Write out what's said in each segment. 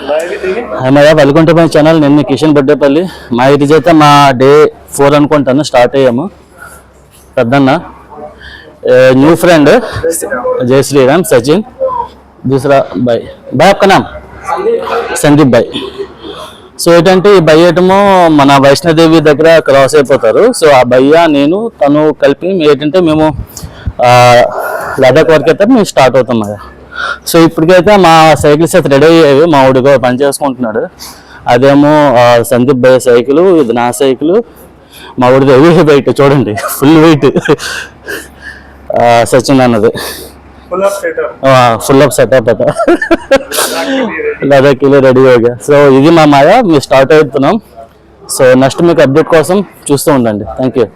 Hi మయా పల్లికుంటపై channel నేను కిషన్ బొడ్డేపల్లి. మా ఇది చేస్తే మా డే ఫోర్ అనుకుంటాను స్టార్ట్ అయ్యాము. పెద్దన్న. New friend Jai Shriram Sachin. దూసరా bye bye అక్క నామ్. సందీప్ బాయ్ సో ఏంటంటే ఈ బయ్యటము మన వైష్ణోదేవి దగ్గర క్రాస్ అయిపోతారు. సో ఆ బయ్య నేను తను కలిపి ఏంటంటే మేము లడాక్ వరకు అయితే మేము స్టార్ట్ అవుతాం కదా సో ఇప్పటికైతే మా సైకిల్స్ అయితే రెడీ అయ్యాయి మా ఊడిగా పని చేసుకుంటున్నాడు అదేమో ఆ, సందీప్ భయ్య సైకిల్ ఇది నా సైకిల్ మా ఊడిది హెవీ వెయిట్ చూడండి ఫుల్ వెయిట్ సచిన్ అన్నది full of setup full up setup అట లదాఖ్ రెడీ అయ్యా సో ఇది మా మాయ మేము స్టార్ట్ అవుతున్నాం సో నెక్స్ట్ మీకు అప్డేట్ కోసం చూస్తూ ఉండండి థ్యాంక్ యూ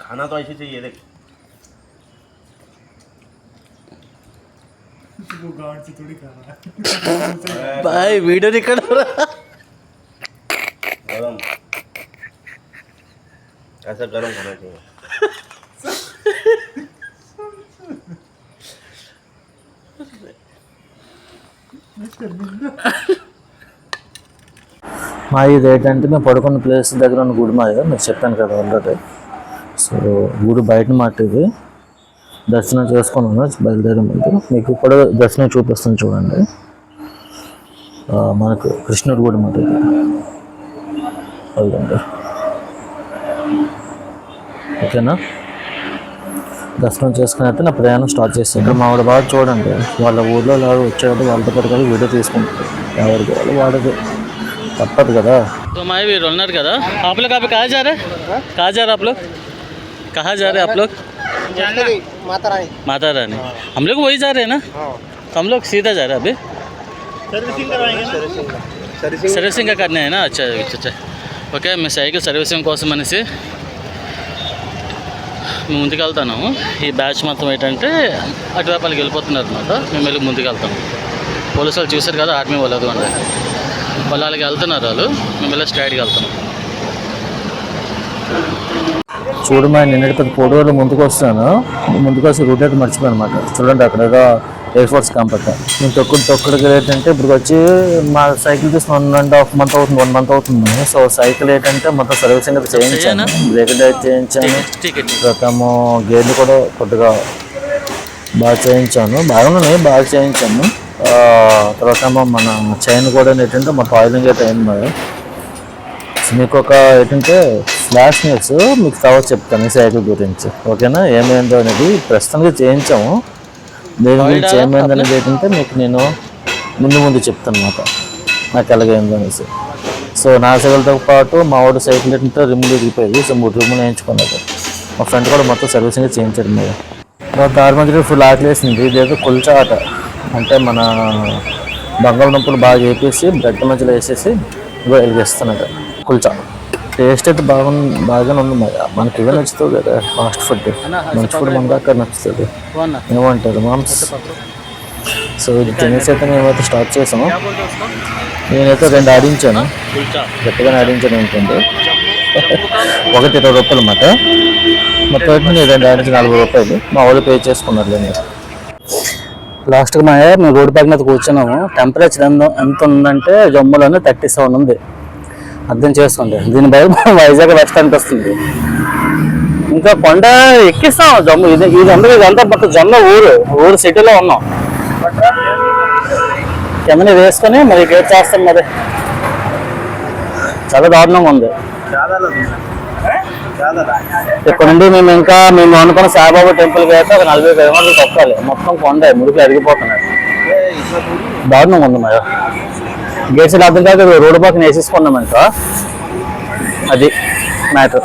खाना तो ऐसे चाहिए देख బాయ్ వీడియో ఇక్కడ गरम ऐसा गरम खाना चाहिए మా ఇది ఏంటంటే మేము పడుకున్న ప్లేస్ దగ్గర ఉన్న గుడి మాది మీకు చెప్పాను కదా ఆల్రెడీ సో గుడి బయట మాట ఇది దర్శనం చేసుకున్నాను బయలుదేరే ముందు మీకు ఇప్పుడు దర్శనం చూపిస్తాను చూడండి ఆ, మనకు కృష్ణుడి గుడి మాట ఇది అదిగోండి ఓకేనా దర్శనం చేసుకుని అయితే నా ప్రయాణం స్టార్ట్ చేస్తాను ఇక్కడ మా వాడు బాగా చూడండి వాళ్ళ ఊర్లో లాగా వచ్చాడు వాళ్ళతో పాటు కలిసి వీడియో తీసుకుంటారు ఎవరికి వాళ్ళు వాడదు తప్పదు కదా तो माए भी रोलनर का था आप लोग अभी कहाँ जा रहे हैं कहाँ जा रहे आप लोग कहाँ जा रहे हैं आप लोग माता रानी माता रानी हम लोग वही जा रहे हैं ना तो हम लोग सीधा जा रहे हैं अभी सर्विसिंग करवाएंगे सर्विसिंग సర్వీసింగ్ करना है ना अच्छा अच्छा अच्छा ఓకే మీ సైకిల్ సర్వీసింగ్ కోసం అనేసి మేము ముందుకు వెళ్తున్నాము ఈ బ్యాచ్ మొత్తం ఏంటంటే అటువైపు వాళ్ళకి వెళ్ళిపోతున్నారు అనమాట మేము వెళ్ళి ముందుకు వెళ్తాం పోలీసు వాళ్ళు చూశారు కదా ఆర్మీ వాళ్ళు అదిగోండి వాళ్ళు వాళ్ళకి వెళ్తున్నారు వాళ్ళు మేము వెళ్ళి స్ట్రైట్కి వెళ్తాం చూడు మా నిన్నటి పది మూడు రోజులు ముందుకు వస్తాను ముందుకు వచ్చి రూట్ అయితే మర్చిపోయాను అనమాట చూడండి అక్కడ ఏదో ఎయిర్ ఫోర్స్ క్యాంప్ అక్కడ. నేను తొక్కుడు తొక్కడికి ఏంటంటే ఇప్పుడు వచ్చి మా సైకిల్ తీసి వన్ అండ్ హాఫ్ మంత్ అవుతుంది వన్ మంత్ అవుతుంది. సో సైకిల్ ఏంటంటే మొత్తం సర్వీసింగ్ అయితే చేయించాను. బ్రేక్ డైట్ చేయించాను. రకము గేర్లు కూడా కొద్దిగా బాగా చేయించాను. బాగున్నాయి బాగా చేయించాను. తర్వాత ఏమో మన చైన్ కూడా ఏంటంటే మా ఆయిలింగ్ అయితే అయింది మరి. మీకు ఒక ఏంటంటే ఫ్లాష్ న్యూస్ మీకు తర్వాత చెప్తాను ఈ సైకిల్ గురించి. ఓకేనా? ఏమైందో అనేది ప్రస్తుతానికి చేయించాము. దేని గురించి ఏమైంది అనేది ఏంటంటే మీకు నేను ముందు ముందు చెప్తాను అనమాట నాకు ఎలాగైందో అనేసి సో నా సైకిల్తో పాటు మా వాడు సైకిల్ ఏంటంటే రిమ్లు దిగిపోయింది సో మూడు రిమ్లు వేయించుకున్నారు మా ఫ్రెండ్ కూడా మొత్తం సర్వీసింగ్ చేయించాడు మీరు. దారి మధ్యలో ఫుల్ ఆకలేసింది. ఇదేదో కుల్చా ఆట అంటే మన బంగాళదుంపలు బాగా వేపేసి బ్రెడ్ మధ్యలో వేసేసి వెలిగిస్తున్నాడు. కుల్చా. టేస్ట్ అయితే బాగా బాగానే ఉంది మనకి ఇవే నచ్చుతుంది కదా ఫాస్ట్ ఫుడ్. మంచి ఫుడ్ మన దాకా నచ్చుతుంది. ఏమంటారు మామ్స్? సో ఇది తినేసి అయితే మేమైతే స్టార్ట్ చేసాము. నేనైతే రెండు ఆడించాను. గట్టిగా ఆడించాను అనుకోండి ఒకటి ఇరవై రూపాయలు అన్నమాట మొత్తం అయితే నేను రెండు ఆడించి నలభై రూపాయలు. మా వాళ్ళు పే చేసుకున్నారు నేను లాస్ట్గా మా మేము రోడ్డు పక్కన మీద కూర్చున్నాము. టెంపరేచర్ ఎంత ఎంత ఉందంటే జమ్ములోనే థర్టీ సెవెన్ ఉంది. అర్థం చేసుకోండి. దీని బయట వైజాగ్ వెస్ట్ అనిపిస్తుంది ఇంకా కొండ ఎక్కిస్తాం. జమ్ము ఇది ఇది అందరూ ఇదంతా మొత్తం జొన్న ఊరు ఊరు సిటీలో ఉన్నాం. కెమెరా వేసుకొని మరి గేట్ చేస్తాం మరి. చాలా దారుణంగా ఉంది. ఇక్కడ నుండి మేము ఇంకా మేము అనుకున్న సాయిబాబా టెంపుల్కి అయితే ఒక నలభై కిలోమీటర్లు తప్పాలి మొత్తం కొండ ముడికి అరిగిపోతున్నాయి. దారుణంగా ఉంది మరి. గేట్స్ అర్థం కాక రోడ్డు పక్కన వేసేసుకున్నాం ఇంకా అది మ్యాటర్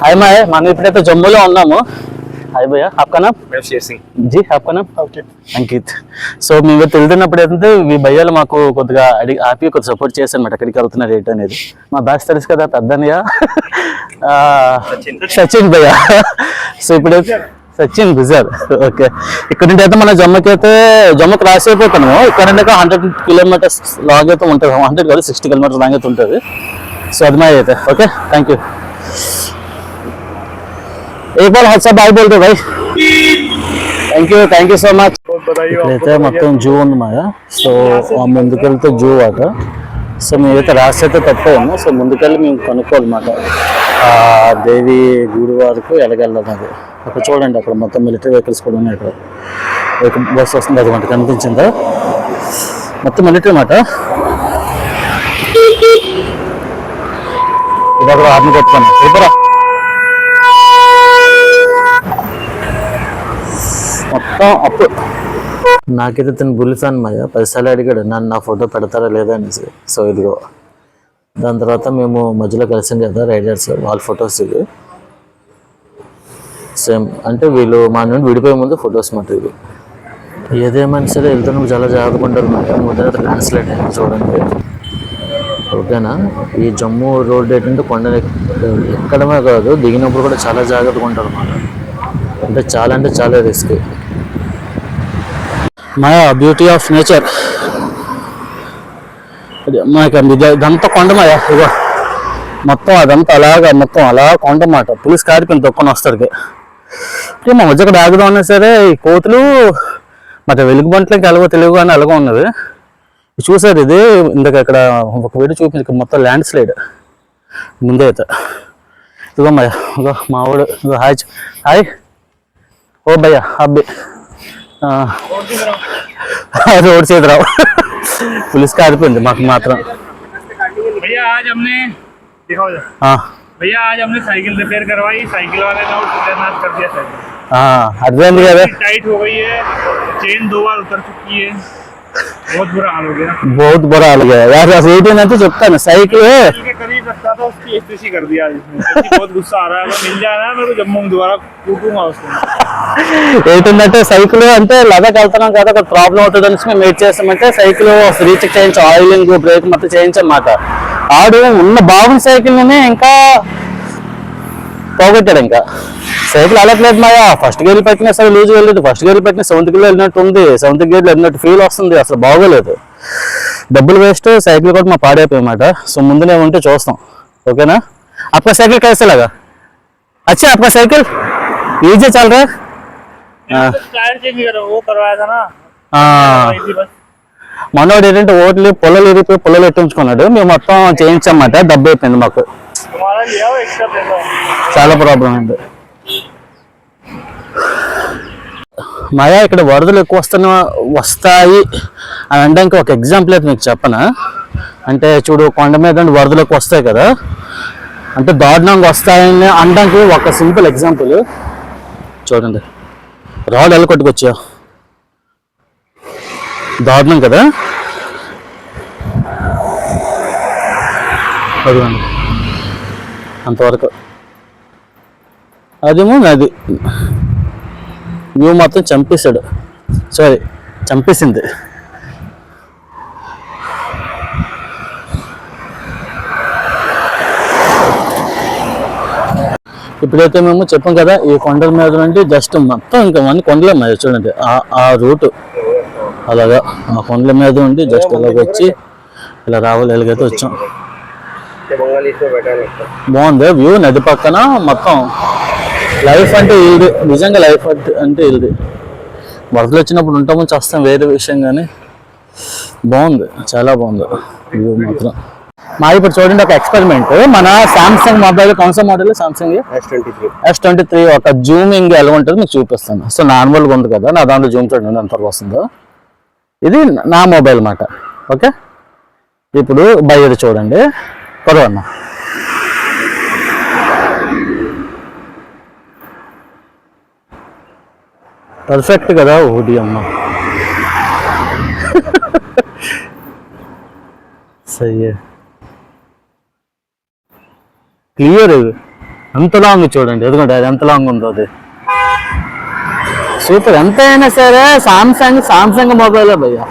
హాయ్ మాయ మనం ఇప్పుడైతే జమ్మూలో ఉన్నాము హాయ్ భయ్య आपका नाम मैं शेर सिंह జీ आपका नाम అంకిత్ సో మేము వెళ్తున్నప్పుడు ఏంటంటే ఈ భయ్యాలు మాకు కొద్దిగా అడిగి ఆపి కొద్దిగా సపోర్ట్ చేశారు అనమాట ఎక్కడికి వెళ్తున్నారు ఏంటి అనేది మా బ్యాచ్ తెలుసు కదా పెద్దనయ్య ఆ, సచిన్ భయ్య సో ఇప్పుడు సచిన్ గుజాల్ ఓకే. ఇక్కడ నుండి అయితే మన జమ్మకి అయితే జమ్మ క్రాస్ అయిపోతున్నాము ఇక్కడ నుండి హండ్రెడ్ కిలోమీటర్స్ లాంగ్ అయితే ఉంటుంది. హండ్రెడ్ కాదు సిక్స్టీ కిలోమీటర్స్ లాంగ్ అయితే ఉంటుంది. సో అది మా అయితే. ఓకే? థ్యాంక్ యూ ఏ బాల్ హెడ్ సార్ బోల్తే భాయ్ thank you thank you so much ఇక్కడైతే మొత్తం జూ ఉంది మాయా. సో ముందుకెళ్తే జూ అట. సో మేమైతే రాసి అయితే తప్ప ఉన్నా సో ముందుకెళ్ళి మేము కనుక్కోవాలన్నమాట ఆ దేవి గుడి వరకు ఎలాగెళ్ళదు అది. అక్కడ చూడండి అక్కడ మొత్తం మిలిటరీ వెహికల్స్ కూడా ఉన్నాయి అక్కడ ఒక బస్ వస్తుంది అది మనకి కనిపించిందా? మొత్తం మిలిటరీ మాట? ఇది అక్కడ ఆర్మీ పెట్టుకోండి. సూపరా మొత్తం అప్పు. నాకైతే తను బుల్లి ఫ్యాన్ మాయ. పదిసార్లు అడిగాడు నన్ను నా ఫోటో పెడతారా లేదా అనేసి. సో ఇదిగో. దాని తర్వాత మేము మధ్యలో కలిసాం కదా రైడర్స్ వాళ్ళ ఫొటోస్ ఇవి. సేమ్ అంటే వీళ్ళు మా నుండి విడిపోయే ముందు ఫొటోస్ మాట ఇవి. ఏదేమైనా సరే వెళ్తున్నప్పుడు చాలా జాగ్రత్తగా ఉంటారు మాట ట్రాన్స్లేట్ అయింది చూడండి. ఓకేనా? ఈ జమ్మూ రోడ్ ఏంటంటే కొండ ఎక్కడమే కాదు దిగినప్పుడు కూడా చాలా జాగ్రత్తగా ఉంటారు అన్నమాట. అంటే చాలా అంటే చాలా రిస్క్. మాయా బ్యూటీ ఆఫ్ నేచర్ మాకు ఇది ఇదంతా కొండ ఇగో మొత్తం అదంతా అలాగా మొత్తం అలా కొండమాట పులిస్ కారిపోయిన తొక్కని వస్తాడికి అంటే మా మధ్య ఇక్కడ ఆగుదాం ఉన్నా సరే ఈ కోతులు మరి వెలుగు బంట్లకి ఎలాగో తెలియదు అని అలాగో ఉన్నది చూసారు ఇది ఇందాక ఇక్కడ ఒక వీడియో చూపించి మొత్తం ల్యాండ్ స్లైడ్. ముందే అయితే ఇదిగో మా ఇగో మా వాడు. ఇగో హాయ్ హాయ్. ఓ భయ్యా అబ్బి. రోడ్ సైడ్ రావు पुलिस का आरोप माफ़ी मात्र भैया आज हमने हाँ। भैया आज हमने साइकिल रिपेयर करवाई साइकिल वाले ने कर दिया साइकिल। हाँ टाइट हो गई है चेन दो बार उतर चुकी है। बहुत बुरा हाल हो गया बहुत बुरा हाल गया यार असल ఏంటంటే చెప్తాను సైకిల్ साइकिल के करीब रखता था उसकी एसटीसी कर दिया आज इसने सच्ची बहुत गुस्सा आ रहा है अगर मिल जाए ना मेरे को जम्मू में दोबारा कूटूंगा उसको ఏంటంటే సైకిల్ అంటే లదాఖ్ వెళ్తున్నాం కదా ఒక ప్రాబ్లం అవుతుంది అనేసి మేము వెయిట్ చేస్తామంటే సైకిల్ రీచెక్ చేయించి ఆయిలింగ్ బ్రేక్ మొత్తం చేయించన్నమాట ఆడు ఉన్న బాగున్న సైకిల్ ఇంకా పోగొట్టాడు ఇంకా. సైకిల్ అలట్లేదు మాయా. ఫస్ట్ గేర్ పెట్టినా సరే లూజ్ వెళ్ళలేదు. ఫస్ట్ గేర్ పెట్టిన సెవెంత్ గేర్ వెళ్ళినట్టు ఉంది. సెవెంత్ గేర్లో వెళ్ళినట్టు ఫీల్ వస్తుంది. అసలు బాగోలేదు. డబ్బులు వేస్ట్ సైకిల్ కూడా మా పాడైపోయమాట సో ముందునే ఉంటే చూస్తాం. ఓకేనా అప్ప సైకిల్ కలిసేలాగా. అచ్చా అప్ప సైకిల్ ఈజీ చాలరా? మనోడు ఏంటంటే ఓట్లు పొలలు ఇరిపోయి పొలలు ఎట్టించుకున్నాడు మేము మొత్తం చేయించామంటే డబ్బు అయిపోయింది మాకు. చాలా ప్రాబ్లం అండి. మాయా ఇక్కడ వరదలు ఎక్కువ వస్తున్న వస్తాయి అని అనడానికి ఒక ఎగ్జాంపుల్ అయితే మీకు చెప్పనా? అంటే చూడు కొండ మీద వరదలు ఎక్కువ వస్తాయి కదా. అంటే దారుణంగా వస్తాయని అనడానికి ఒక సింపుల్ ఎగ్జాంపుల్ చూడండి. రాళ్ళు ఎలా కొట్టుకొచ్చా దారుణం కదా. అదిగోండి. అంతవరకు అదేమో నది. వ్యూ మొత్తం చంపేశాడు. సారీ చంపేసింది. ఇప్పుడైతే మేము చెప్పాం కదా ఈ కొండల మీద నుండి జస్ట్ మొత్తం ఇంకా అన్ని కొండల మీద చూడండి. ఆ రూట్. అలాగా ఆ కొండల మీద ఉండి జస్ట్ అలాగ వచ్చి ఇలా రావాలి ఎలాగైతే వచ్చాం. బాగుంది వ్యూ నది పక్కన మొత్తం. లైఫ్ అంటే ఇది నిజంగా లైఫ్ అంటే ఇది వరదలు వచ్చినప్పుడు ఉంటామో చేస్తాం వేరే విషయం కానీ బాగుంది చాలా బాగుంది. ఇది మాత్రం. మా ఇప్పుడు చూడండి ఒక ఎక్స్పెరిమెంట్ మన Samsung mobile కౌన్సర్ model Samsung S twenty three ఒక జూమింగ్ ఎలా ఉంటుంది మీకు చూపిస్తాను. సో నార్మల్గా ఉంది కదా నా దాంట్లో జూమ్ చూడండి ఎంత వస్తుందో? ఇది నా మొబైల్ మాట. ఓకే? ఇప్పుడు బయట చూడండి. కరోనా పర్ఫెక్ట్ కదా ఓడి అమ్మ సయ్యే క్లియర్ ఇది ఎంత లాంగ్ చూడండి ఎందుకంటే అది ఎంత లాంగ్ ఉందో అది సూపర్ ఎంత అయినా సరే సామ్సంగ్ సామ్సంగ్ మొబైల్ భయ్యా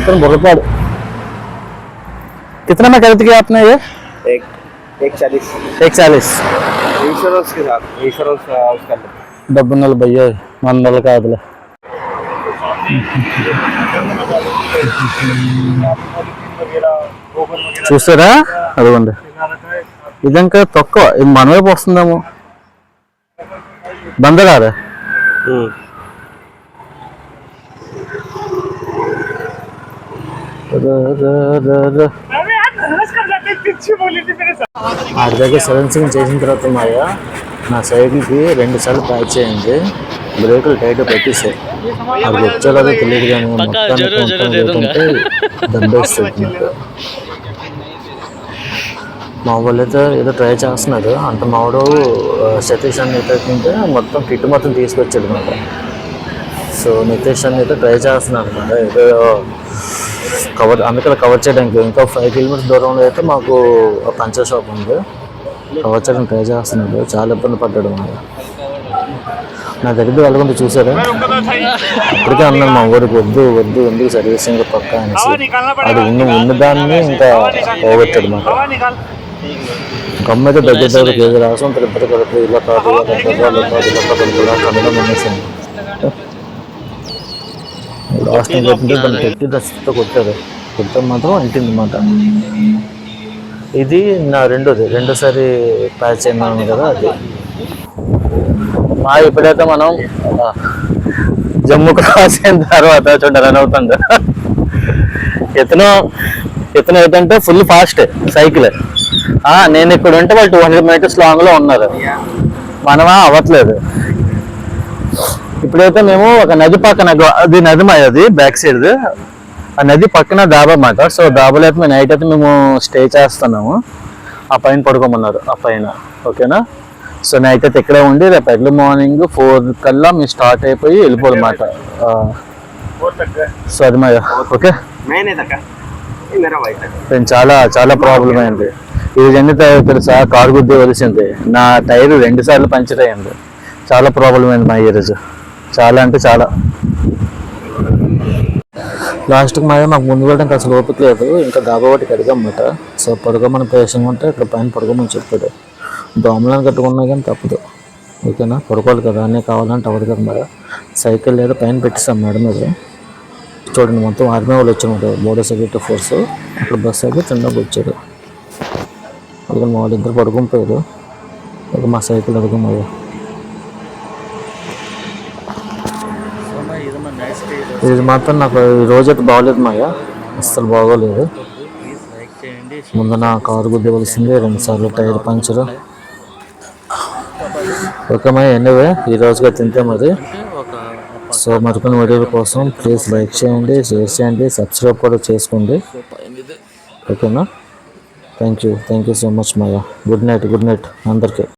अंतर बुर्रपाड़ कितना में खरीद गया आपने ये एक एक चालीस एक चालीस इंश्योरेंस के साथ इंश्योरेंस उसका డబ్బు నెల భయ్య మన నెల కాదులే वगैरह गोबर वगैरह చూసారా అదిగోండి लगा रखा है ఇది ఇంకా తక్కువ ఇది మన వైపు వస్తుందేమో బందరారా अरे यार नर्वस कर వాటి దగ్గర సర్వీసింగ్ చేసిన తర్వాత మాయ నా సైకిల్కి రెండు సార్లు ప్యాక్ చేయండి. బ్రేకులు టైట్ పెట్టేసాయి అది వచ్చేలా తెలియదు కానీ మొత్తానికి దెబ్బేస్తుంది మా వాళ్ళు అయితే ఏదో ట్రై చేస్తున్నారు. అంటే మావాడు సతీష్ అని అయితే మొత్తం కిట్ మొత్తం తీసుకొచ్చాడు అనమాట. సో నితీష్ అని అయితే ట్రై చేస్తున్నాను అనమాట. ఏదో కవర్ అందుకని కవర్ చేయడానికి ఇంకా ఫైవ్ కిలోమీటర్స్ దూరంలో అయితే మాకు పంచర్ షాప్ ఉంది కవర్ చేయడానికి ట్రై చేస్తున్నాడు చాలా ఇబ్బంది పడ్డాడు మాకు నా దగ్గర వెళ్ళకుండా చూసారా ఇప్పటికే అన్నాను మా ఊరికి వద్దు వద్దు ఎందుకు సర్వీసింగ్ పక్క అనేసి అది ఉన్న ఉన్న దాన్ని ఇంకా పోగొట్టాడు మాకు గమ్మైతే దగ్గర దగ్గర కేజీ రాసం తిరుపతి కడుపు ఇలా కాదు ఇలా కాదు ఇలా కాదు ఇలా కాదు ఇలా కాదు లాస్ట్ కొట్టింటే దాన్ని పెట్టి దశతో కొట్టారు కొడితే మాత్రం ఇంటింది మాట. ఇది నా రెండోది. రెండోసారి ప్యాచ్ అయినాను కదా అది. మా ఇప్పుడైతే మనం జమ్మూ క్రాస్ అయిన తర్వాత చూడండి రన్ అవుతుంది. ఇతను ఇతను ఏంటంటే ఫుల్ ఫాస్ట్ సైకిల్ ఆ, నేను ఇక్కడ ఉంటే వాళ్ళు టూ హండ్రెడ్ మీటర్స్ లాంగ్లో ఉన్నారు. మనమా అవ్వట్లేదు. ఇప్పుడైతే మేము ఒక నది పక్కన అది నది అది బ్యాక్ సైడ్ ఆ నది పక్కన డాబా మాట సో దాబాలో అయితే నైట్ అయితే మేము స్టే చేస్తున్నాము. ఆ పైన పడుకోమన్నారు. ఆ పైన. ఓకేనా? సో నైట్ అయితే ఇక్కడే ఉండి రేపు ఎర్లీ మార్నింగ్ ఫోర్ కల్లా మేము స్టార్ట్ అయిపోయి వెళ్ళిపోదన్నమాట సో అది మా ఓకే? నేను చాలా చాలా ప్రాబ్లం అయింది. ఇది ఎన్ని తెలుసా? కారు గుద్ది వలిసింది నా టైర్ రెండు సార్లు పంచర్ అయింది. చాలా ప్రాబ్లం అయింది మా ఈరోజు చాలా అంటే చాలా. లాస్ట్కి మా మాకు ముందు వెళ్ళడానికి అసలు ఓపిక లేదు. ఇంకా డాబా ఒకటి కడిగన్నమాట సో పడుకోమని పేషెంట్ ఉంటే ఇక్కడ పైన పడుకోమని చెప్పాడు. దోమలను కట్టుకున్నా కానీ తప్పదు. ఓకేనా? పడుకోవాలి కదా. అన్నీ కావాలంటే అవ్వదు కదా మరి. సైకిల్ లేదా పైన పెట్టిస్తాం మేడం మీద చూడండి మొత్తం ఆర్మీ వాళ్ళు వచ్చారు బోర్డర్ సెక్యూరిటీ ఫోర్స్ అక్కడ బస్ అయితే చిన్నగా వచ్చారు. అక్కడ మా వాళ్ళు ఇద్దరు పడుకుని పోయారు ఇక మా సైకిల్ అడుగుమయ్యా ఇది మాత్రం నాకు ఈ రోజు అయితే బాగోలేదు మాయ అస్సలు బాగోలేదు. ముందు నా కారు గుద్దవలసిందే రెండు సార్లు టైర్ పంచర్. ఓకే మా ఎన్నవే ఈ రోజుగా తింటే మరి. సో మరికొన్ని వీడియోల కోసం ప్లీజ్ లైక్ చేయండి షేర్ చేయండి సబ్స్క్రైబ్ కూడా చేసుకోండి. ఓకేనా? Thank you thank you so much Maya. Good night good night అందరికీ.